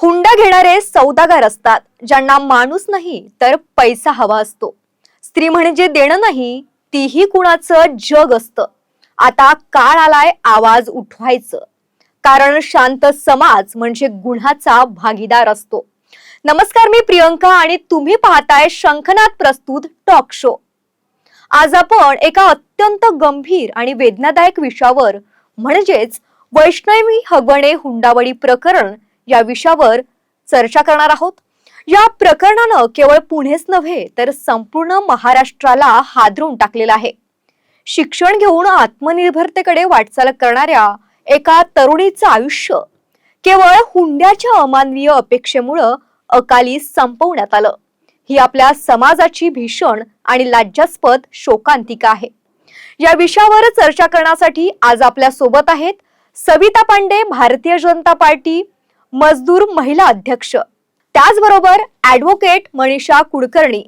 हुंडा घेणारे सौदागार असतात. ज्यांना माणूस नाही तर पैसा हवा असतो. स्त्री म्हणजे देणं नाही तीही कुणाचं जग असतं. आता काळ आलाय आवाज उठवायचं. कारण शांत समाज म्हणजे गुन्ह्याचा भागीदार असतो. नमस्कार मी प्रियंका आणि तुम्ही पाहताय शंखनाथ प्रस्तुत टॉक शो. आज आपण एका अत्यंत गंभीर आणि वेदनादायक विषयावर म्हणजेच वैष्णवी हगवणे हुंडावळी प्रकरण या विषयावर चर्चा करणार आहोत. या प्रकरणानं केवळ पुणेच नव्हे तर संपूर्ण महाराष्ट्राला हादरून टाकलेलं आहे. शिक्षण घेऊन आत्मनिर्भरतेकडे वाटचाल करणाऱ्या एका तरुणीचं आयुष्य. केवळ हुंड्याच्या अमानवीय अपेक्षेमुळं अकाली संपवण्यात आलं. ही आपल्या समाजाची भीषण आणि लाज्यास्पद शोकांतिका आहे. या विषयावर चर्चा करण्यासाठी आज आपल्यासोबत आहेत सविता पांडे भारतीय जनता पार्टी मजदूर महिला अध्यक्ष. त्याचबरोबर ऍडव्होकेट मनीषा कुलकर्णी.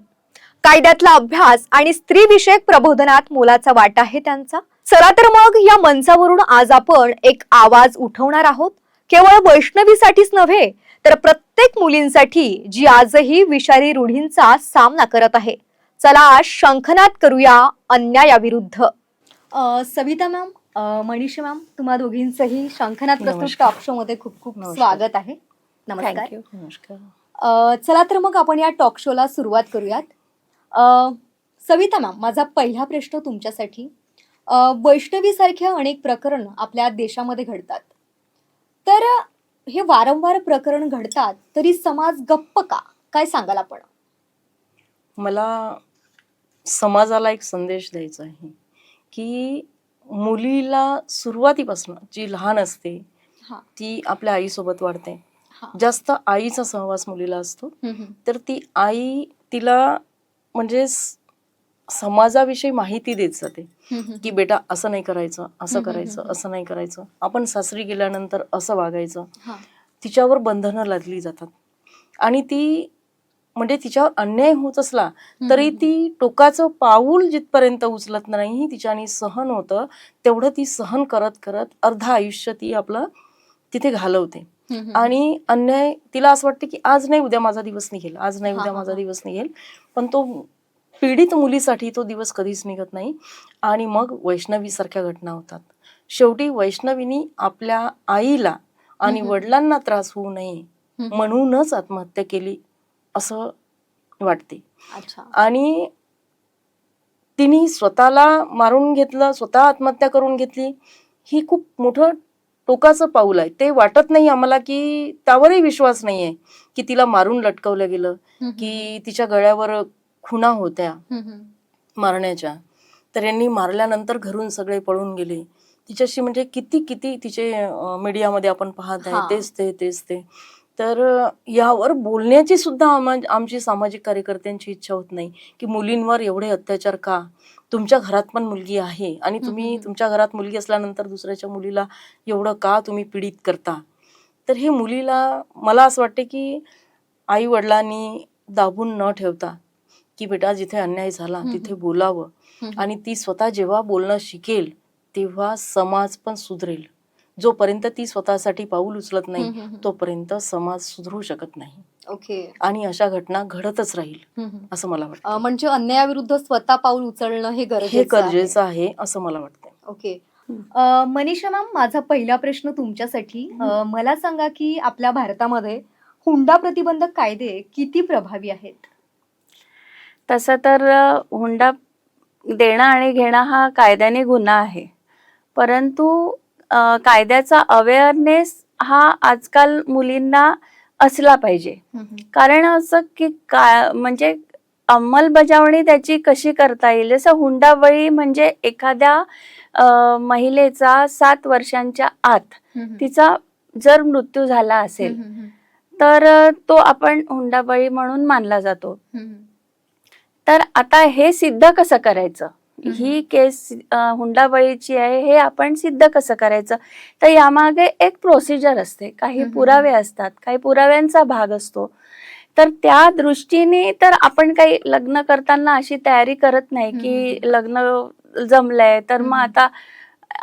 कायद्यातला अभ्यास आणि स्त्रीविषयक प्रबोधनात मोलाचा वाटा आहे त्यांचा. चला तर मग या मंचावरून आज आपण एक आवाज उठवणार आहोत. केवळ वैष्णवीसाठीच नव्हे तर प्रत्येक मुलींसाठी जी आजही विषारी रूढींचा सामना करत आहे. चला आज शंखनाद करूया अन्यायाविरुद्ध. सविता मॅम मनीषा मॅम तुम्हा दोघींचंही शंखनाद प्रस्तुत. टॉक शो मध्ये खूप खूप. स्वागत आहे. नमस्कार. नमस्कार. चला तर मग आपण या टॉक शोला सुरुवात करूयात. अ, सविता मॅम माझा पहिला प्रश्न तुमच्यासाठी. वैष्णवीसारख्या अनेक प्रकरण आपल्या देशामध्ये घडतात तर हे वारंवार प्रकरण घडतात तरी समाज गप्प का काय सांगाल आपण मला समाजाला एक संदेश द्यायचा आहे की मुलीला सुरुवातीपासून जी लहान असते हा. ती आपल्या आईसोबत वाढते हा. जास्त आईचा सहवास मुलीला असतो हम्म, हम्म. तर ती आई तिला म्हणजे स- समाजाविषयी माहिती देत जाते. की बेटा असं नाही करायचं असं करायचं. असं नाही करायचं आपण सासरी गेल्यानंतर असं वागायचं. तिच्यावर बंधनं लादली जातात आणि ती म्हणजे तिच्यावर अन्याय होत असला तरी ती टोकाचं पाऊल जिथपर्यंत उचलत नाही तिच्याने सहन होतं तेवढं ती सहन करत करत अर्ध आयुष्य ती आपलं तिथे घालवते. आणि अन्याय तिला असं वाटतं की आज नाही उद्या माझा दिवस निघेल आज नाही उद्या माझा. दिवस निघेल पण तो पीडित मुलीसाठी तो दिवस कधीच निघत नाही. आणि मग वैष्णवी सारख्या घटना होतात. शेवटी वैष्णवीनी आपल्या आईला आणि. वडिलांना त्रास होऊ नये. म्हणूनच आत्महत्या केली असं वाटते. आणि तिने स्वतःला मारून घेतलं स्वतः आत्महत्या करून घेतली. ही खूप मोठं टोकाचं पाऊल आहे. ते वाटत नाही आम्हाला की त्यावरही विश्वास नाही आहे की तिला मारून लटकवलं गेलं की तिच्या गळ्यावर खुणा होत्या. मारण्याच्या तर यांनी मारल्यानंतर घरून सगळे पळून गेले तिच्याशी म्हणजे किती किती तिचे मीडियामध्ये आपण पाहत. आहे तेच ते तेच ते तर यावर बोलण्याची सुद्धा आमा आमची सामाजिक कार्यकर्त्यांची इच्छा होत नाही की मुलींवर एवढे अत्याचार का तुमच्या घरात पण मुलगी आहे आणि तुम्ही. तुमच्या घरात मुलगी असल्यानंतर दुसऱ्याच्या मुलीला एवढं का तुम्ही पीडित करता तर हे मुलीला मला असं वाटते की आई वडिलांनी दाबून न ठेवता की बेटा जिथे अन्याय झाला. तिथे बोलावं. आणि ती स्वतः जेव्हा बोलणं शिकेल तेव्हा समाज पण सुधरेल. जोपर्यंत ती स्वतःसाठी पाऊल उचलत नाही. तोपर्यंत समाज सुधरू शकत नाही. ओके. आणि अशा घटना घडतच राहील. असं मला वाटतं. म्हणजे अन्यायाविरुद्ध स्वतः पाऊल उचलणं हे हे गरजेचं आहे. असं मला वाटतं ओके. मनीषा मॅम माझा पहिला प्रश्न तुमच्यासाठी. मला सांगा की आपल्या भारतामध्ये हुंडा प्रतिबंधक कायदे किती प्रभावी आहेत? तसं तर हुंडा देणं आणि घेणं हा कायद्याने गुन्हा आहे. परंतु अ, कायद्याचा अवेअरनेस हा आजकाल मुलींना असला पाहिजे. कारण असं की का म्हणजे अंमलबजावणी त्याची कशी करता येईल? जसं हुंडाबळी म्हणजे एखाद्या अ, महिलेचा सात वर्षांच्या आत तिचा जर मृत्यू झाला असेल तर अ, तो आपण हुंडाबळी म्हणून मानला जातो. तर आता हे सिद्ध कसं करायचं? ही केस हुंडाबळीची आहे हे आपण सिद्ध कसं करायचं? तर यामागे एक प्रोसिजर असते. काही. पुरावे असतात काही पुराव्यांचा भाग असतो. तर त्या दृष्टीने तर आपण काही लग्न करताना अशी तयारी करत नाही की लग्न जमलंय तर मग. आता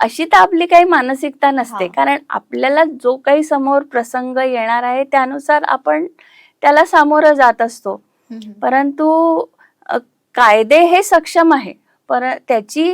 अशी तर आपली काही मानसिकता नसते. कारण आपल्याला जो काही समोर प्रसंग येणार आहे त्यानुसार आपण त्याला सामोरं जात असतो. परंतु कायदे हे सक्षम आहे. पर त्याची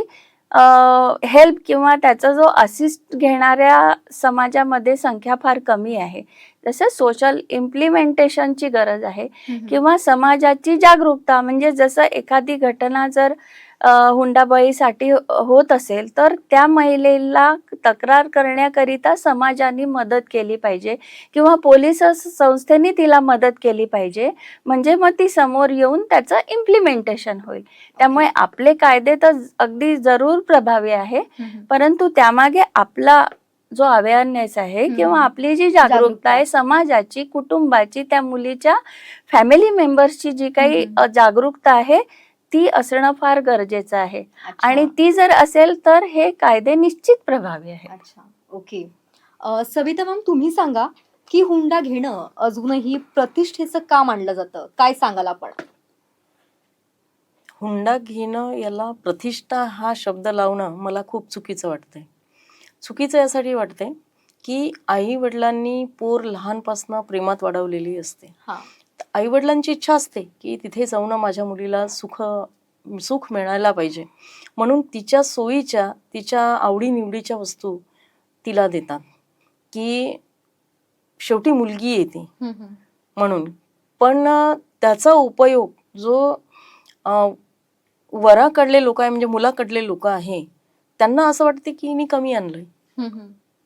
हेल्प किंवा त्याचा जो असिस्ट घेणाऱ्या समाजामध्ये संख्या फार कमी आहे. जसं सोशल इम्प्लिमेंटेशनची गरज आहे किंवा समाजाची जागरूकता. म्हणजे जसं एखादी घटना जर हुंडाबळीसाठी होत असेल तर त्या महिलेला तक्रार करण्याकरिता समाजाने मदत केली पाहिजे किंवा पोलीस संस्थेने तिला मदत केली पाहिजे. म्हणजे मग ती समोर येऊन त्याचं इम्प्लिमेंटेशन होईल. त्यामुळे आपले कायदे तर अगदी जरूर प्रभावी आहे. परंतु त्यामागे आपला जो अवेअरनेस आहे. किंवा आपली जी जागरूकता. आहे समाजाची कुटुंबाची त्या मुलीच्या फॅमिली मेंबर्सची जी काही जागरूकता आहे ती असणं फार गरजेचं आहे. आणि ती जर असेल तर हे कायदे निश्चित प्रभावी आहे अच्छा. ओके. सविता मॅम तुम्ही सांगा की हुंडा घेणं अजूनही प्रतिष्ठेचं का मानलं जातं. काय सांगाल आपण? हुंडा घेणं याला प्रतिष्ठा हा शब्द लावणं मला खूप चुकीचं वाटतंय. चुकीचं यासाठी वाटतंय की आई वडिलांनी पोर लहानपासनं प्रेमात वाढवलेली असते. हा आई वडिलांची इच्छा असते की तिथे जाऊन माझ्या मुलीला सुख सुख मिळायला पाहिजे. म्हणून तिच्या सोयीच्या तिच्या आवडीनिवडीच्या वस्तू तिला देतात. की शेवटी मुलगी येते. म्हणून. पण त्याचा उपयोग जो वराकडले लोक आहे म्हणजे मुलाकडले लोक आहे त्यांना असं वाटते की हिने कमी आणलंय.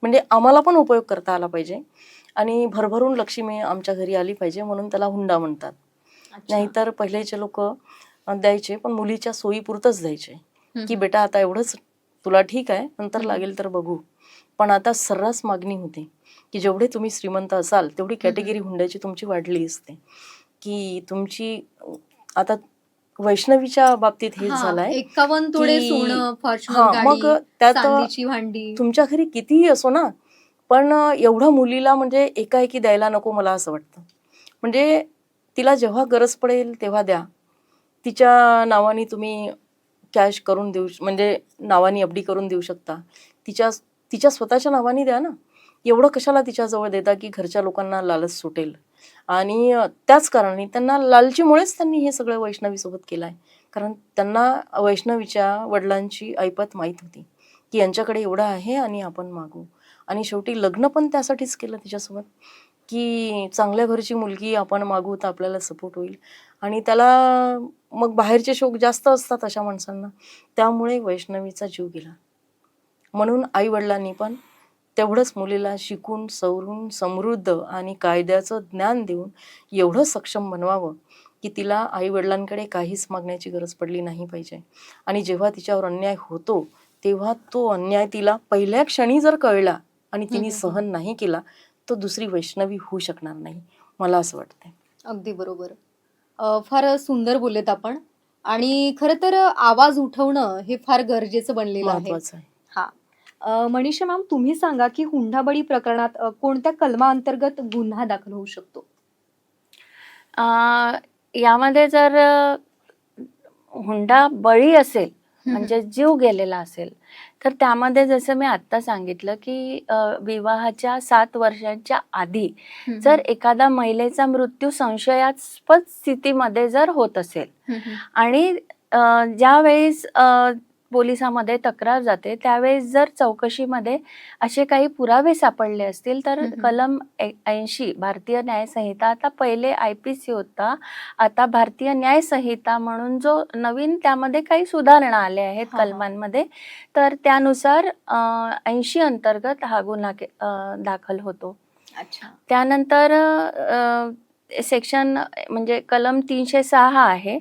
म्हणजे आम्हाला पण उपयोग करता आला पाहिजे. आणि भरभरून लक्ष्मी आमच्या घरी आली पाहिजे म्हणून त्याला हुंडा म्हणतात. नाहीतर पहिलेचे लोक द्यायचे पण मुलीच्या सोयीपुरतच द्यायचे. की बेटा आता एवढंच तुला ठीक आहे नंतर. लागेल तर बघू. पण आता सर्रास मागणी होते की जेवढे तुम्ही श्रीमंत असाल तेवढी कॅटेगरी हुंड्याची तुमची वाढली असते. की तुमची आता वैष्णवीच्या बाबतीत झालंय हा फॉर्च्युनर मग त्यात तुमच्या घरी कितीही असो ना पण एवढं मुलीला म्हणजे एकाएकी द्यायला नको मला असं वाटतं. म्हणजे तिला जेव्हा गरज पडेल तेव्हा द्या. तिच्या नावाने तुम्ही कॅश करून देऊ श- म्हणजे नावाने एफ डी करून देऊ शकता. तिच्या तिच्या स्वतःच्या नावाने द्या ना. एवढं कशाला तिच्याजवळ देता की घरच्या लोकांना लालच सुटेल? आणि त्याच कारणाने त्यांना लालचीमुळेच त्यांनी हे सगळं वैष्णवीसोबत केलं आहे कारण त्यांना वैष्णवीच्या वडिलांची ऐपत माहीत होती की यांच्याकडे एवढं आहे आणि आपण मागू. आणि शेवटी लग्न पण त्यासाठीच केलं तिच्यासोबत की चांगल्या घरची मुलगी आपण मागू तर आपल्याला सपोर्ट होईल. आणि त्याला मग बाहेरचे शोक जास्त असतात अशा माणसांना त्यामुळे वैष्णवीचा जीव गेला. म्हणून आईवडिलांनी पण तेवढंच मुलीला शिकून सवरून समृद्ध आणि कायद्याचं ज्ञान देऊन एवढं सक्षम बनवावं की तिला आईवडिलांकडे काहीच मागण्याची गरज पडली नाही पाहिजे. आणि जेव्हा तिच्यावर अन्याय होतो तेव्हा तो अन्याय तिला पहिल्या क्षणी जर कळला आणि तिने. सहन नाही केला तो दुसरी वैष्णवी होऊ शकणार नाही मला असं वाटतंय. अगदी बरोबर. फार सुंदर बोललेत आपण. आणि खर तर आवाज उठवणं हे फार गरजेचं बनलेलं आहे. हा. मनीषा मॅम तुम्ही सांगा की हुंडाबळी प्रकरणात कोणत्या कलमाअंतर्गत गुन्हा दाखल होऊ शकतो? यामध्ये जर हुंडा बळी असेल म्हणजे जीव गेलेला असेल तर त्यामध्ये जसं मी आत्ता सांगितलं की विवाहाच्या सात वर्षांच्या आधी जर एखादा महिलेचा मृत्यू संशयास्पद स्थितीमध्ये जर होत असेल आणि अ, ज्यावेळेस अ, पोलिसामध्ये तक्रार जाते त्यावेळेस जर चौकशीमध्ये असे काही पुरावे सापडले असतील तर. कलम ऐंशी भारतीय न्याय संहिता आता पहिले आय पी सी होता आता भारतीय न्याय संहिता म्हणून जो नवीन त्यामध्ये काही सुधारणा आल्या आहेत. कलमांमध्ये तर त्यानुसार ऐंशी अंतर्गत हा गुन्हा दाखल होतो अच्छा त्यानंतर सेक्शन म्हणजे कलम तीनशे सहा आहे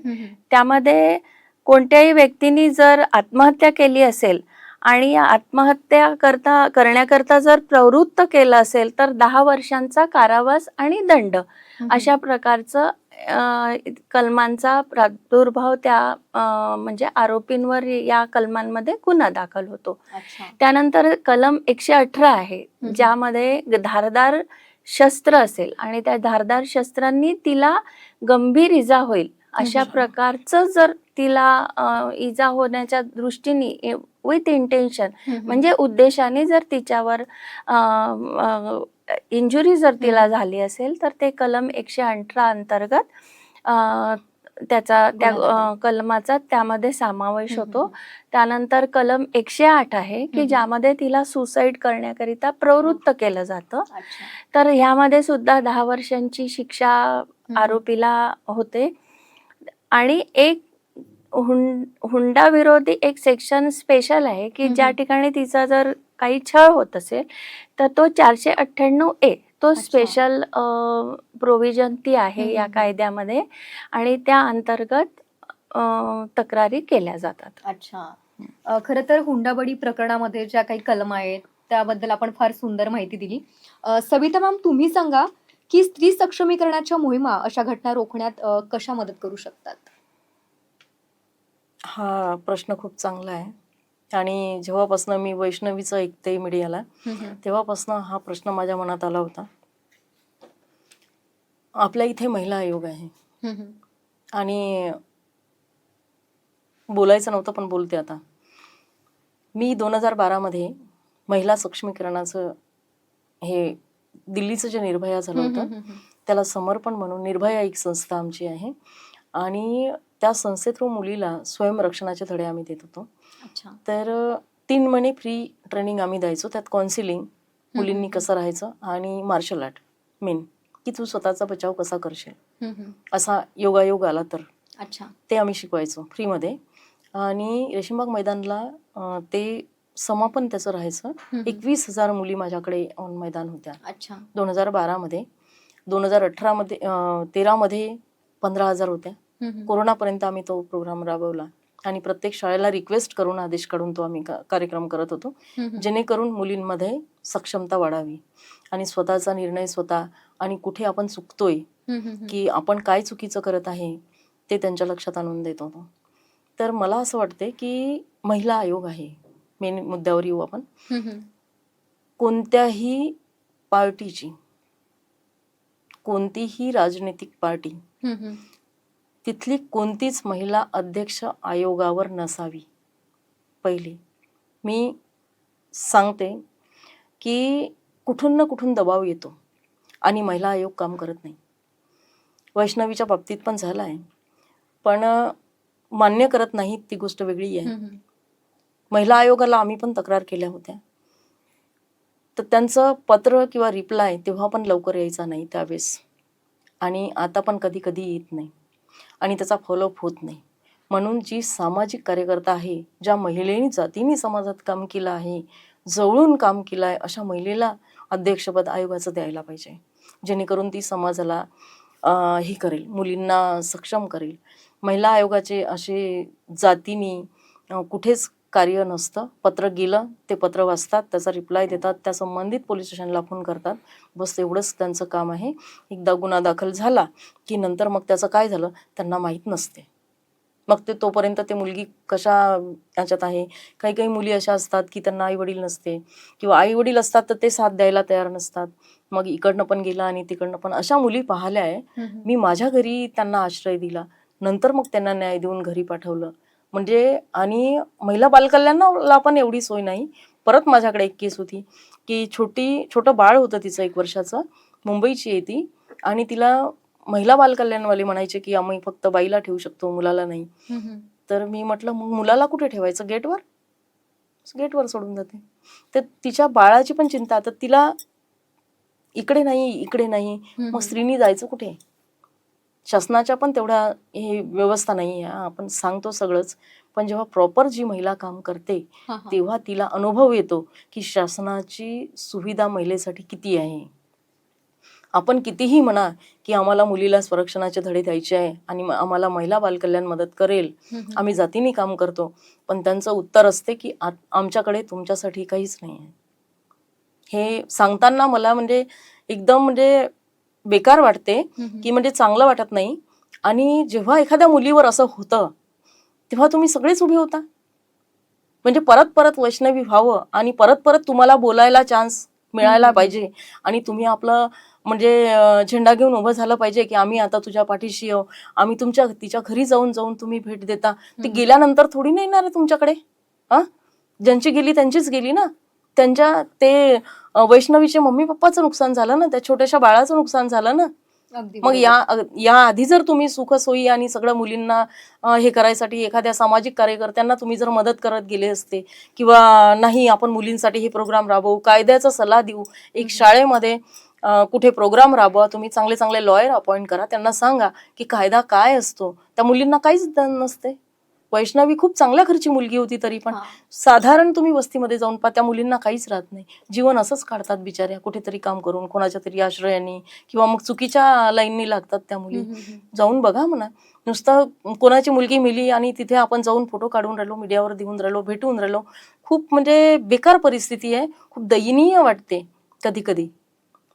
त्यामध्ये कोणत्याही व्यक्तीने जर आत्महत्या केली असेल आणि आत्महत्या करता करण्याकरता जर प्रवृत्त केलं असेल तर दहा वर्षांचा कारावास आणि दंड अशा प्रकारचं कलमांचा प्रादुर्भाव त्या म्हणजे आरोपींवर या कलमांमध्ये गुन्हा दाखल होतो. त्यानंतर कलम एकशे अठरा आहे. ज्यामध्ये धारदार शस्त्र असेल आणि त्या धारदार शस्त्रांनी तिला गंभीर इजा होईल. अशा. प्रकारचं जर तिला इजा होण्याच्या दृष्टीने विथ इंटेन्शन म्हणजे उद्देशाने जर तिच्यावर इंजुरी जर तिला झाली असेल तर ते कलम एकशे अठरा अंतर्गत त्याचा त्या कलमाचा त्यामध्ये समावेश होतो. त्यानंतर कलम एकशे आठ आहे की. ज्यामध्ये तिला सुसाईड करण्याकरिता प्रवृत्त केलं जातं. तर ह्यामध्ये सुद्धा दहा वर्षांची शिक्षा आरोपीला होते. आणि एक हुं हुंडा विरोधी एक सेक्शन स्पेशल आहे की ज्या. ठिकाणी तिचा जर काही छळ होत असेल तर तो चारशे अठ्ठ्याण्णव ए तो. स्पेशल प्रोव्हिजन ती आहे या. कायद्यामध्ये आणि त्या अंतर्गत तक्रारी केल्या जातात अच्छा खरं तर हुंडाबळी प्रकरणामध्ये ज्या काही कलम आहेत त्याबद्दल आपण फार सुंदर माहिती दिली सविता मॅम तुम्ही सांगा की स्त्री सक्षमीकरणाच्या मोहिमा अशा घटना रोखण्यात कशा मदत करू शकतात? हा प्रश्न खूप चांगला आहे. आणि जेव्हापासून मी वैष्णवीचं ऐकते मीडियाला तेव्हापासून हा प्रश्न माझ्या मनात आला होता. आपल्या इथे महिला आयोग आहे. आणि बोलायचं नव्हतं पण बोलते आता. मी दोन हजार बारामध्ये महिला सक्षमीकरणाचं हे दिल्लीचं जे निर्भया झालं होतं त्याला समर्पण म्हणून निर्भया एक संस्था आमची आहे. आणि त्या संस्थे थ्रू मुलीला स्वयंरक्षणाचे धडे आम्ही देत होतो. तर तीन महिने फ्री ट्रेनिंग आम्ही द्यायचो. त्यात काउन्सिलिंग मुलींनी कसं राहायचं आणि मार्शल आर्ट मेन की तू स्वतःचा बचाव कसा करशील? असा योगायोग आला तर. अच्छा. ते आम्ही शिकवायचो फ्रीमध्ये आणि रेशीमबाग मैदानला ते समापन त्याचं राहायचं. एकवीस हजार मुली माझ्याकडे ऑन मैदान होत्या. अच्छा. दोन हजार बारामध्ये दोन हजार अठरामध्ये तेरामध्ये पंधरा हजार होत्या. कोरोनापर्यंत आम्ही तो प्रोग्राम राबवला. आणि प्रत्येक शाळेला रिक्वेस्ट करून आदेश काढून तो आम्ही कार्यक्रम करत होतो. जेणेकरून मुलींमध्ये सक्षमता वाढावी. आणि स्वतःचा निर्णय स्वतः आणि कुठे आपण चुकतोय की आपण काय चुकीचं करत आहे ते त्यांच्या लक्षात आणून देत होतो तर मला असं वाटते की महिला आयोग आहे. मेन मुद्द्यावर येऊ आपण. कोणत्याही पार्टीची कोणतीही राजनैतिक पार्टी तिथली कोणतीच महिला अध्यक्ष आयोगावर नसावी. पहिली. मी सांगते की कुठून ना कुठून दबाव येतो आणि महिला आयोग काम करत नाही. वैष्णवीच्या बाबतीत पण झालं आहे पण मान्य करत नाहीत ती गोष्ट वेगळी आहे. महिला आयोगाला आम्ही पण तक्रार केल्या होत्या. तर त्यांचं पत्र किंवा रिप्लाय तेव्हा पण लवकर यायचा नाही त्यावेळेस. आणि आता पण कधी कधी येत नाही. आणि त्याचा फॉलोअप होत नाही. म्हणून जी सामाजिक कार्यकर्ता आहे ज्या महिलेनी जातीने समाजात काम केलं आहे जवळून काम केलं आहे अशा महिलेला अध्यक्षपद आयोगाचं द्यायला पाहिजे. जेणेकरून ती समाजाला हे करेल मुलींना सक्षम करेल. महिला आयोगाचे असे जातीनी कुठेच कार्य नसतं. पत्र गेलं ते पत्र वाचतात त्याचा रिप्लाय देतात त्या संबंधित पोलीस स्टेशनला फोन करतात. बस एवढंच त्यांचं काम आहे. एकदा गुन्हा दाखल झाला की नंतर मग त्याचं काय झालं त्यांना माहीत नसते. मग ते तोपर्यंत ते मुलगी कशा याच्यात आहे? काही काही मुली अशा असतात की त्यांना आई वडील नसते किंवा आई वडील असतात तर ते साथ द्यायला तयार नसतात. मग इकडनं पण गेला आणि तिकडनं पण अशा मुली पाहिल्या आहे. मी माझ्या घरी त्यांना आश्रय दिला. नंतर मग त्यांना न्याय देऊन घरी पाठवलं. म्हणजे आणि महिला बालकल्याणाला पण एवढी सोय नाही. परत माझ्याकडे एक केस होती की छोटी छोटं बाळ होतं तिचं एक वर्षाचं मुंबईची आहे ती आणि तिला महिला बालकल्याणवाले म्हणायचे की आम्ही फक्त बाईला ठेवू शकतो मुलाला नाही. तर मी म्हटलं मग मुलाला कुठे ठेवायचं? गेटवर? गेटवर सोडून जाते. तर तिच्या बाळाची पण चिंता तर तिला इकडे नाही इकडे नाही. मग स्त्रीनी जायचं कुठे? शासनाच्या पण तेवढ्या हे व्यवस्था नाही आहे आपण सांगतो सगळंच. पण जेव्हा प्रॉपर जी महिला काम करते तेव्हा तिला अनुभव येतो की शासनाची सुविधा महिलेसाठी किती आहे. आपण कितीही म्हणा की आम्हाला मुलीला संरक्षणाचे धडे द्यायचे आहे आणि आम्हाला महिला बालकल्याण मदत करेल आम्ही जातीने काम करतो. पण त्यांचं उत्तर असते की आमच्याकडे तुमच्यासाठी काहीच नाही आहे हे सांगताना मला म्हणजे एकदम म्हणजे बेकार वाटते की म्हणजे चांगलं वाटत नाही. आणि जेव्हा एखाद्या मुलीवर असं होतं तेव्हा तुम्ही सगळेच उभे होता. म्हणजे परत परत वैष्णवी व्हावं आणि परत परत तुम्हाला बोलायला चान्स मिळायला. पाहिजे. आणि तुम्ही आपलं म्हणजे झेंडा घेऊन उभं झालं पाहिजे की आम्ही आता तुझ्या पाठीशी आहो. आम्ही तुमच्या तिच्या घरी जाऊन जाऊन तुम्ही भेट देता. ते. गेल्यानंतर थोडी नाही येणार तुमच्याकडे? हा ज्यांची गेली त्यांचीच गेली ना? त्यांच्या ते वैष्णवीचे मम्मी पप्पाचं नुकसान झालं ना त्या छोट्याशा बाळाचं नुकसान झालं ना. मग. या या आधी जर तुम्ही सुखसोयी आणि सगळ्या मुलींना हे करायसाठी एखाद्या सामाजिक कार्यकर्त्यांना तुम्ही जर मदत करत गेले असते किंवा नाही आपण मुलींसाठी हे प्रोग्राम राबवू कायद्याचा सल्ला देऊ एक शाळेमध्ये कुठे प्रोग्राम राबवा तुम्ही चांगले चांगले लॉयर अपॉइंट करा त्यांना सांगा की कायदा काय असतो. त्या मुलींना काहीच नसते. वैष्णवी खूप चांगल्या घरची मुलगी होती तरी पण. साधारण तुम्ही वस्तीमध्ये जाऊन पहा त्या मुलींना काहीच राहत नाही. जीवन असंच काढतात बिचाऱ्या कुठेतरी काम करून कोणाच्या तरी आश्रयाने किंवा मग चुकीच्या लाईननी लागतात त्या मुली. जाऊन बघा म्हणा. नुसतं कोणाची मुलगी मिली आणि तिथे आपण जाऊन फोटो काढून राहिलो मीडियावर देऊन राहिलो भेटून राहिलो. खूप म्हणजे बेकार परिस्थिती आहे. खूप दयनीय वाटते कधी कधी.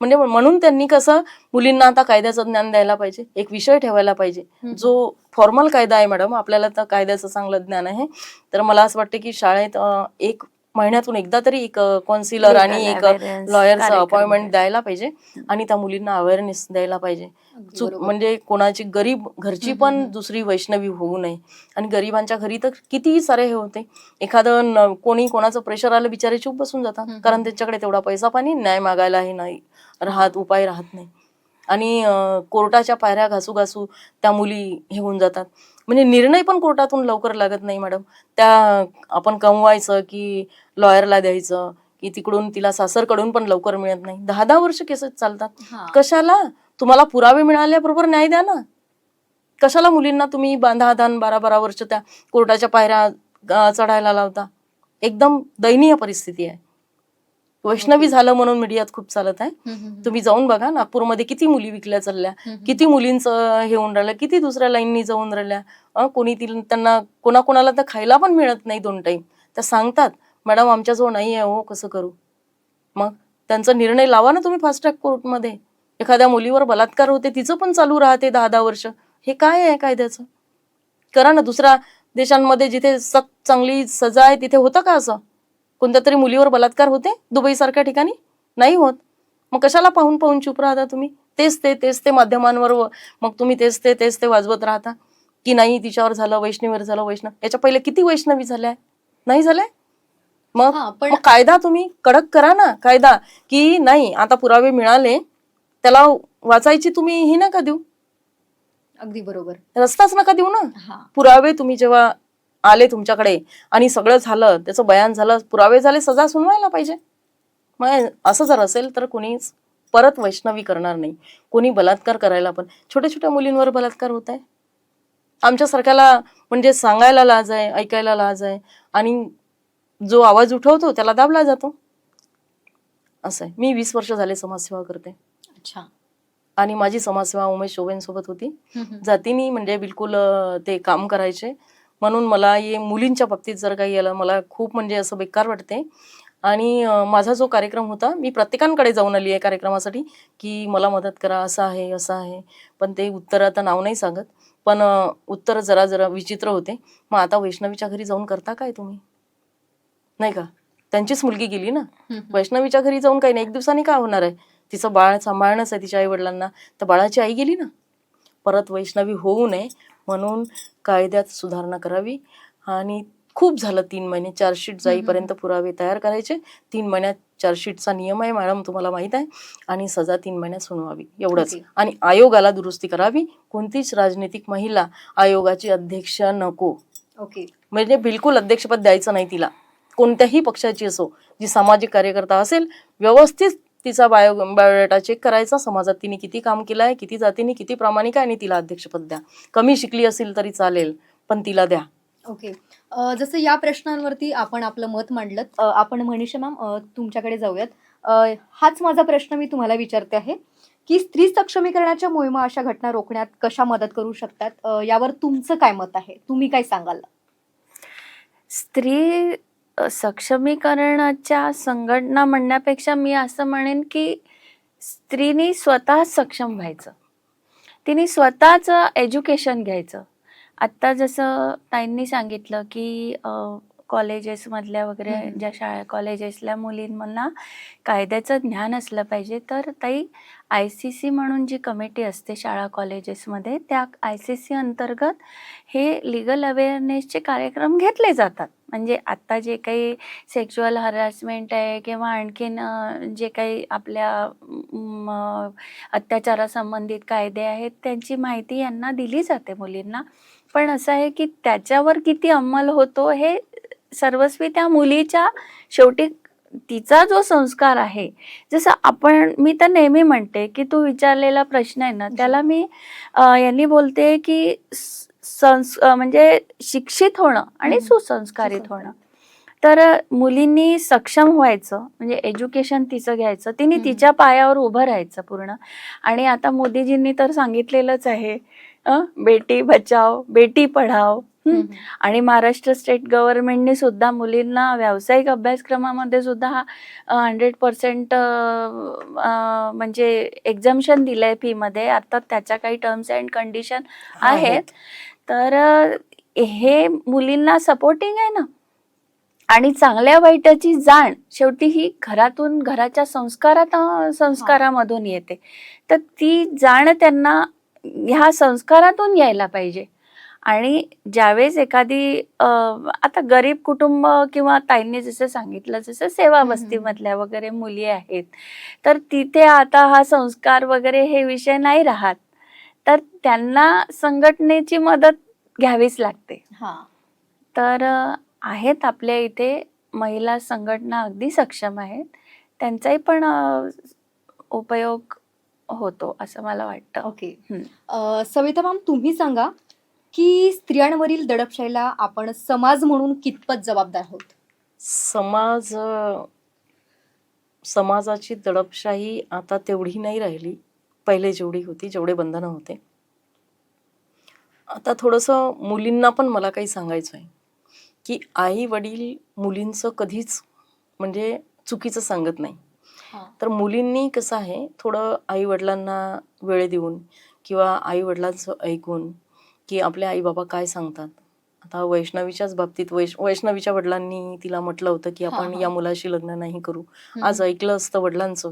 म्हणजे म्हणून त्यांनी कसं मुलींना आता कायद्याचं ज्ञान द्यायला पाहिजे एक विषय ठेवायला पाहिजे. जो फॉर्मल कायदा आहे मॅडम आपल्याला तर कायद्याचं चांगलं ज्ञान आहे तर मला असं वाटतं की शाळेत एक महिन्यातून एकदा तरी एक कॉन्सिलर आणि एक लॉयरचं अपॉइंटमेंट. द्यायला पाहिजे आणि त्या मुलींना अवेअरनेस द्यायला पाहिजे चूक. म्हणजे कोणाची गरीब घरची पण. दुसरी वैष्णवी होऊ नये. आणि गरिबांच्या घरी तर कितीही सारे हे होते. एखादं कोणी कोणाचं प्रेशर आलं बिचारे चूप बसून जातात. कारण. त्यांच्याकडे तेवढा पैसा पाणी न्याय मागायलाही नाही. राहत उपाय राहत नाही. आणि कोर्टाच्या पायऱ्या घासू घासू त्या मुली हे होऊन जातात. म्हणजे निर्णय पण कोर्टातून लवकर लागत नाही मॅडम. त्या आपण कमवायचं की लॉयरला द्यायचं की तिकडून तिला सासरकडून पण लवकर मिळत नाही. दहा दहा वर्ष केसेस चालतात. कशाला? तुम्हाला पुरावे मिळाल्याबरोबर न्याय द्या ना. कशाला मुलींना तुम्ही बा- दहा दहा बारा बारा वर्ष त्या कोर्टाच्या पायऱ्या चढायला लावता? एकदम दयनीय परिस्थिती आहे. वैष्णवी. झालं म्हणून मीडियात खूप चालत आहे. तुम्ही जाऊन बघा नागपूरमध्ये किती मुली विकल्या चालल्या. किती मुलींचं हे होऊन राहिलं किती दुसऱ्या लाईननी जाऊन राहिल्या. कोणी ती त्यांना कोणाकोणाला तर खायला पण मिळत नाही दोन टाईम. त्या सांगतात मॅडम आमच्याजवळ नाही आहे हो कसं करू? मग त्यांचा निर्णय लावा ना तुम्ही फास्ट ट्रॅक कोर्टमध्ये एखाद्या मुलीवर बलात्कार होते तिचं पण चालू राहते दहा दहा वर्ष. हे काय आहे कायद्याचं? करा ना दुसऱ्या देशांमध्ये जिथे सक्त चांगली सजा आहे तिथे होतं का असं? कोणत्या तरी मुलीवर बलात्कार होते? दुबई सारख्या ठिकाणी? नाही होत. मग कशाला पाहून पाहून चुप राहता तुम्ही? तेच ते तेच ते माध्यमांवर मग तुम्ही तेच ते तेच ते वाजवत राहता. की नाही तिच्यावर झालं वैष्णवीवर झालं वैष्णव. याच्या पहिले किती वैष्णवी झाल्या? नाही झाल्या? मग पण मग कायदा तुम्ही कडक करा ना कायदा. की नाही आता पुरावे मिळाले त्याला वाचायची तुम्ही ही नका देऊ. अगदी बरोबर. रस्ताच नका देऊ ना. हा. पुरावे तुम्ही जेव्हा आले तुमच्याकडे आणि सगळं झालं त्याचं बयान झालं पुरावे झाले सजा सुनवायला पाहिजे. मग असं जर असेल तर कोणीच परत वैष्णवी करणार नाही. कोणी बलात्कार करायला पण. छोट्या छोट्या मुलींवर बलात्कार होत आहे. आमच्यासारख्याला म्हणजे सांगायला लाज आहे ऐकायला लाज आहे. आणि जो आवाज उठवतो त्याला दाबला जातो. असं आहे. मी वीस वर्ष झाले समाजसेवा करते. आणि माझी समाजसेवा उमेश सोबत होती. जातीनी म्हणजे बिलकुल ते काम करायचे. म्हणून मला हे मुलींच्या बाबतीत जर काही आलं मला खूप म्हणजे असं बेकार वाटते. आणि माझा जो कार्यक्रम होता मी प्रत्येकांकडे जाऊन आली आहे कार्यक्रमासाठी की मला मदत करा असं आहे असं आहे. पण ते उत्तर आता नाव नाही सांगत. पण उत्तर जरा जरा विचित्र होते. मग आता वैष्णवीच्या घरी जाऊन करता काय तुम्ही? नाही का? त्यांचीच मुलगी गेली ना. वैष्णवीच्या घरी जाऊन काही नाही. एक दिवसाने काय होणार आहे? तिचं बाळ सांभाळणंच आहे तिच्या आई वडिलांना तर बाळाची आई गेली ना? परत वैष्णवी होऊ नये म्हणून कायद्यात सुधारणा करावी. आणि खूप झालं तीन महिने. चार्जशीट जाईपर्यंत पुरावे तयार करायचे. तीन महिन्यात चार्जशीटचा नियम आहे मॅडम तुम्हाला माहीत आहे. आणि सजा तीन महिन्यात सुनवावी. एवढंच. आणि आयोगाला दुरुस्ती करावी. कोणतीच राजनीतिक महिला आयोगाची अध्यक्ष नको. ओके. म्हणजे बिलकुल अध्यक्षपद द्यायचं नाही तिला. कोणत्याही पक्षाची असो जी सामाजिक कार्यकर्ता असेल व्यवस्थित तिचा बायो बायोडाटा चेक करायचा. समाजात तिने किती काम केलं आहे किती जातीने किती प्रामाणिक आहे आणि तिला अध्यक्षपद द्या. कमी शिकली असेल तरी चालेल पण तिला द्या. ओके. जसं या प्रश्नांवरती आपण आपलं मत मांडलं आपण मनीषा मॅम तुमच्याकडे जाऊयात. अ, हाच माझा प्रश्न मी तुम्हाला विचारते आहे की स्त्री सक्षमीकरणाच्या मोहिमा अशा घटना रोखण्यात कशा मदत करू शकतात? यावर तुमचं काय मत आहे? तुम्ही काय सांगाल? स्त्री सक्षमीकरणाच्या संघटना म्हणण्यापेक्षा मी असं म्हणेन की स्त्रीनी स्वतः सक्षम व्हायचं. तिने स्वतःचं एज्युकेशन घ्यायचं. आत्ता जसं ताईंनी सांगितलं की कॉलेजेसमधल्या वगैरे हम्म. ज्या शाळा कॉलेजेसल्या मुलींना कायद्याचं ज्ञान असलं पाहिजे तर ताई आय सी सी म्हणून जी कमिटी असते शाळा कॉलेजेसमध्ये त्या आय सी सी अंतर्गत हे लिगल अवेअरनेसचे कार्यक्रम घेतले जातात म्हणजे आत्ता जे काही सेक्शुअल हरॅसमेंट आहे किंवा आणखीन अ, जे काही आपल्या म, अत्याचारासंबंधित कायदे आहेत त्यांची माहिती यांना दिली जाते मुलींना पण असं आहे की त्याच्यावर किती अंमल होतो हे सर्वस्वी त्या मुलीच्या शेवटी तिचा जो संस्कार आहे जसं आपण मी तर नेहमी म्हणते की तू विचारलेला प्रश्न आहे ना त्याला मी यांनी बोलते की संस म्हणजे शिक्षित होणं आणि. सुसंस्कारित होणं तर मुलींनी सक्षम व्हायचं म्हणजे एज्युकेशन तिचं घ्यायचं तिने. तिच्या पायावर उभं राहायचं पूर्ण आणि आता मोदीजींनी तर सांगितलेलंच आहे बेटी बचाव बेटी पढाव? आणि महाराष्ट्र स्टेट गव्हर्नमेंटने सुद्धा मुलींना व्यावसायिक अभ्यासक्रमामध्ये सुद्धा हंड्रेड पर्सेंट म्हणजे एक्झम्शन दिलंय फी मध्ये. अर्थात त्याच्या काही टर्म्स अँड कंडिशन आहेत. तर हे मुलींना सपोर्टिंग आहे ना? आणि चांगल्या वाईटाची जाण शेवटी ही घरातून घराच्या संस्कारात संस्कारामधून येते. तर ती जाण त्यांना ह्या संस्कारातून यायला पाहिजे. आणि ज्यावेळेस एखादी अ, आता गरीब कुटुंब किंवा ताईंनी जसं सांगितलं जसं सेवा हम्म. वस्तीमधल्या वगैरे मुली आहेत तर तिथे आता हा संस्कार वगैरे हे विषय नाही राहत. तर त्यांना संघटनेची मदत घ्यावीच लागते. हा. तर अ, आहेत आपल्या इथे महिला संघटना अगदी सक्षम आहेत. त्यांचाही पण अ, उपयोग होतो असं मला वाटतं. ओके. हम्म. अ, सविता मॅम तुम्ही सांगा की स्त्रियांवरील दडपशाहीला आपण समाज म्हणून कितपत जबाबदार आहोत? समाज अ, समाजाची दडपशाही आता तेवढी नाही राहिली. पहिले जेवढी होती जेवढे बंधनं होते. आता थोडंसं मुलींना पण मला काही सांगायचं आहे की आई वडील मुलींचं कधीच म्हणजे चुकीचं सांगत नाही. तर मुलींनी कसं आहे थोडं आई वडिलांना वेळ देऊन किंवा आई वडिलांचं ऐकून की आपले आई बाबा काय सांगतात? आता वैष्णवीच्याच बाबतीत वैश वैष्णवीच्या वडिलांनी तिला म्हटलं होतं की आपण. या मुलाशी लग्न नाही करू. आज ऐकलं असतं वडिलांचं.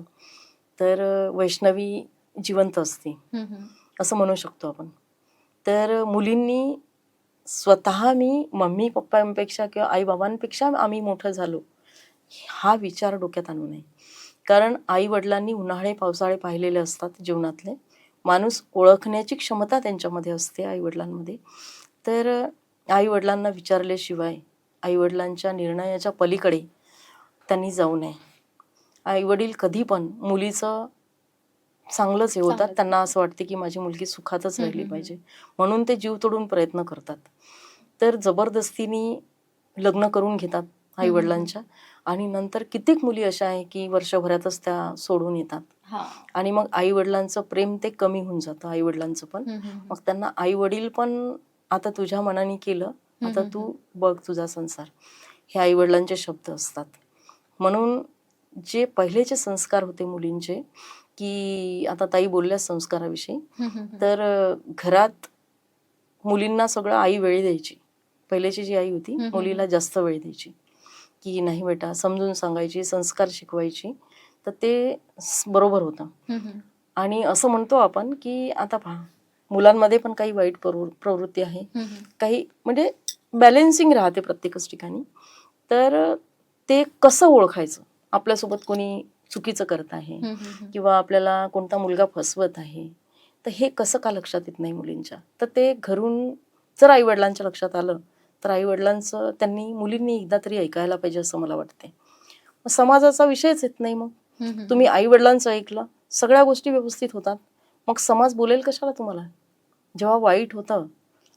तर वैष्णवी जिवंत असते. असं म्हणू शकतो आपण. तर मुलींनी स्वतः मी मम्मी पप्पांपेक्षा किंवा आई बाबांपेक्षा आम्ही मोठं झालो. हा विचार डोक्यात आणू नये. कारण आई वडिलांनी उन्हाळे पावसाळे पाहिलेले असतात जीवनातले. माणूस ओळखण्याची क्षमता त्यांच्यामध्ये असते आई वडिलांमध्ये तर आई वडिलांना विचारल्याशिवाय आई वडिलांच्या निर्णयाच्या पलीकडे त्यांनी जाऊ नये. आई वडील कधी पण मुलीचं चांगलंच हे होतात. त्यांना असं वाटते की माझी मुलगी सुखातच राहिली पाहिजे. म्हणून ते जीव तोडून प्रयत्न करतात. तर जबरदस्तीने लग्न करून घेतात आई वडिलांच्या आणि नंतर कित्येक मुली अशा आहे की वर्षभरातच त्या सोडून येतात. आणि मग आई वडिलांचं प्रेम ते कमी होऊन जातं आई वडिलांचं पण मग त्यांना आई वडील पण आता तुझ्या मनाने केलं आता तू बघ तुझा संसार. हे आई वडिलांचे शब्द असतात. म्हणून जे पहिलेचे संस्कार होते मुलींचे की आता ताई बोलल्या संस्काराविषयी तर घरात मुलींना सगळं आई वेळ द्यायची. पहिल्याची जी आई होती. मुलीला जास्त वेळ द्यायची. की नाही बेटा समजून सांगायची संस्कार शिकवायची. तर ते बरोबर होतं. आणि असं म्हणतो आपण की आता पहा मुलांमध्ये पण काही वाईट प्रवृ- प्रवृत्ती आहे. काही म्हणजे बॅलेन्सिंग राहते प्रत्येकच ठिकाणी. तर ते कसं ओळखायचं? आपल्यासोबत कोणी चुकीचं करत आहे किंवा आपल्याला कोणता मुलगा फसवत आहे? तर हे कसं का लक्षात येत नाही मुलींच्या? तर ते घरून जर आई वडिलांच्या लक्षात आलं तर आई वडिलांचं त्यांनी मुलींनी एकदा तरी ऐकायला पाहिजे असं मला वाटते समाजाचा विषयच येत नाही मग. तुम्ही आई वडिलांचं ऐकलं सगळ्या गोष्टी व्यवस्थित होतात. मग समाज बोलेल कशाला तुम्हाला? जेव्हा वाईट होतं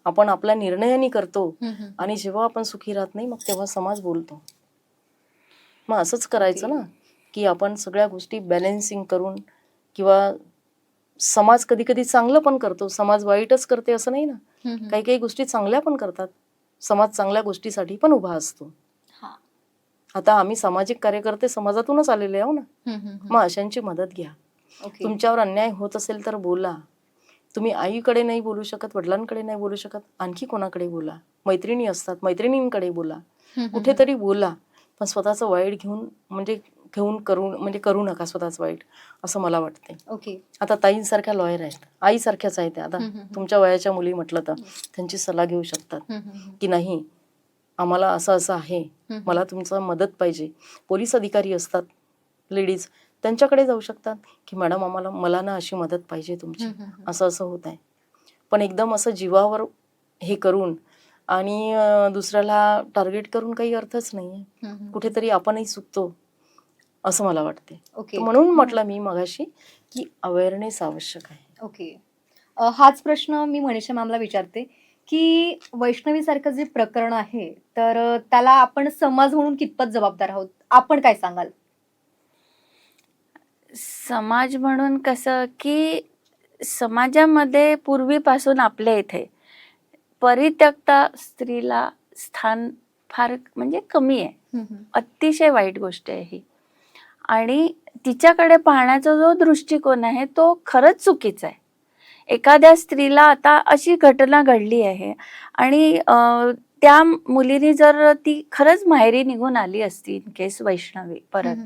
आपण आपल्या निर्णयाने करतो आणि जेव्हा आपण सुखी राहत नाही मग तेव्हा समाज बोलतो. मग असंच करायचं ना की आपण सगळ्या गोष्टी बॅलेन्सिंग करून किंवा समाज कधी कधी चांगलं पण करतो समाज वाईटच करते असं नाही ना. काही काही गोष्टी चांगल्या पण करतात. समाज चांगल्या गोष्टीसाठी पण उभा असतो. हा. आता आम्ही सामाजिक कार्यकर्ते समाजातूनच आलेले आहो ना. मग अशांची मदत घ्या. ओके. तुमच्यावर अन्याय होत असेल तर बोला. तुम्ही आईकडे नाही बोलू शकत वडिलांकडे नाही बोलू शकत आणखी कोणाकडे बोला? मैत्रिणी असतात मैत्रिणींकडे बोला. कुठेतरी बोला. पण स्वतःचं वाईट घेऊन म्हणजे घेऊन करू म्हणजे करू नका स्वतःचं वाईट असं मला वाटते ओके. आता ताईंसारख्या लॉयर आहेत. आईसारख्याच आहेत आता. तुमच्या वयाच्या मुली म्हटलं तर त्यांची सल्ला घेऊ शकतात. की नाही आम्हाला असं असं आहे. मला तुमचा मदत पाहिजे. पोलीस अधिकारी असतात लेडीज त्यांच्याकडे जाऊ शकतात की मॅडम आम्हाला मला ना अशी मदत पाहिजे तुमची. असं असं होत आहे. पण एकदम असं जीवावर हे करून आणि दुसऱ्याला टार्गेट करून काही अर्थच नाही कुठेतरी आपणही चुकतो. असं मला वाटते ओके. म्हणून म्हटलं मी मगाशी की अवेअरनेस आवश्यक आहे. ओके. हाच प्रश्न मी मनीषा मॅमला विचारते की वैष्णवी सारखं जे प्रकरण आहे तर त्याला आपण समाज म्हणून कितपत जबाबदार आहोत? आपण काय सांगाल? समाज म्हणून कसं की समाजामध्ये पूर्वीपासून आपल्या इथे परित्यक्ता स्त्रीला स्थान फार म्हणजे कमी आहे. अतिशय वाईट गोष्ट आहे ही. आणि तिच्याकडे पाहण्याचा जो दृष्टिकोन आहे तो खरंच चुकीचा आहे. एखाद्या स्त्रीला आता अशी घटना घडली आहे आणि त्या मुलीने जर ती खरंच माहेरी निघून आली असती इन केस वैष्णवी परत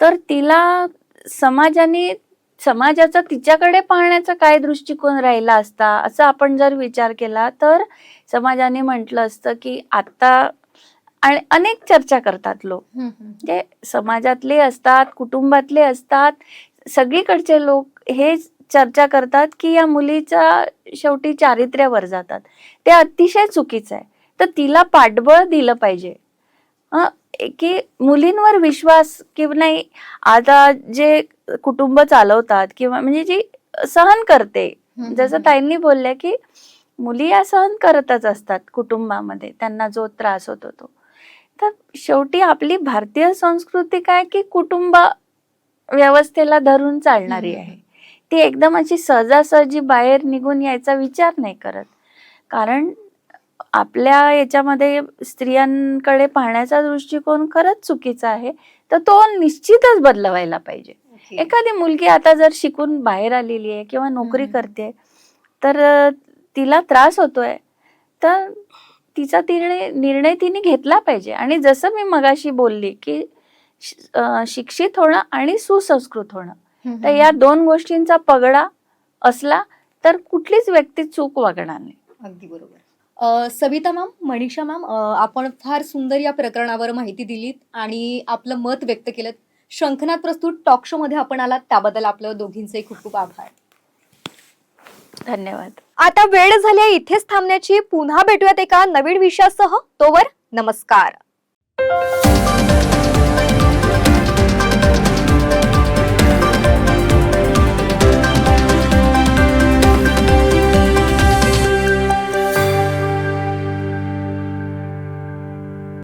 तर तिला समाजाने समाजाचा तिच्याकडे पाहण्याचा काय दृष्टिकोन राहिला असता असं आपण जर विचार केला तर समाजाने म्हटलं असतं की आता आणि अनेक चर्चा करतात लोक. म्हणजे समाजातले असतात कुटुंबातले असतात सगळीकडचे लोक हे चर्चा करतात की या मुलीच्या शेवटी चारित्र्यावर जातात. ते अतिशय चुकीचं आहे. तर तिला पाठबळ दिलं पाहिजे. की मुलींवर विश्वास किंवा नाही आता जे कुटुंब चालवतात किंवा म्हणजे जी सहन करते. जसं ताईंनी बोलल्या की मुली या सहन करतच असतात कुटुंबामध्ये. त्यांना जो त्रास होतो तो. तर शेवटी आपली भारतीय संस्कृती काय की कुटुंब व्यवस्थेला धरून चालणारी. आहे. ती एकदम अशी सहजासहजी बाहेर निघून यायचा विचार नाही करत. कारण आपल्या याच्यामध्ये स्त्रियांकडे पाहण्याचा दृष्टिकोन खरंच चुकीचा आहे. तर तो निश्चितच बदलवायला पाहिजे. एखादी मुलगी आता जर शिकून बाहेर आलेली आहे किंवा नोकरी. करते तर तिला त्रास होतोय तर तिचा निर्णय निर्णय तिने घेतला पाहिजे. आणि जसं मी मगाशी बोलली की शिक्षित होणं आणि सुसंस्कृत होणं. तर या दोन गोष्टींचा पगडा असला तर कुठलीच व्यक्ती चूक वागणार नाही. अगदी बरोबर. सविता मॅम मनीषा मॅम आपण फार सुंदर या प्रकरणावर माहिती दिलीत आणि आपलं मत व्यक्त केलं शंखनाथ प्रस्तुत टॉक शो मध्ये आपण आलात त्याबद्दल आपलं दोघींचे खूप खूप आभार. धन्यवाद. आता वेळ झाली आहे इथेच थांबण्याची. पुन्हा भेटूयात एका नवीन विषयासह. तोवर नमस्कार.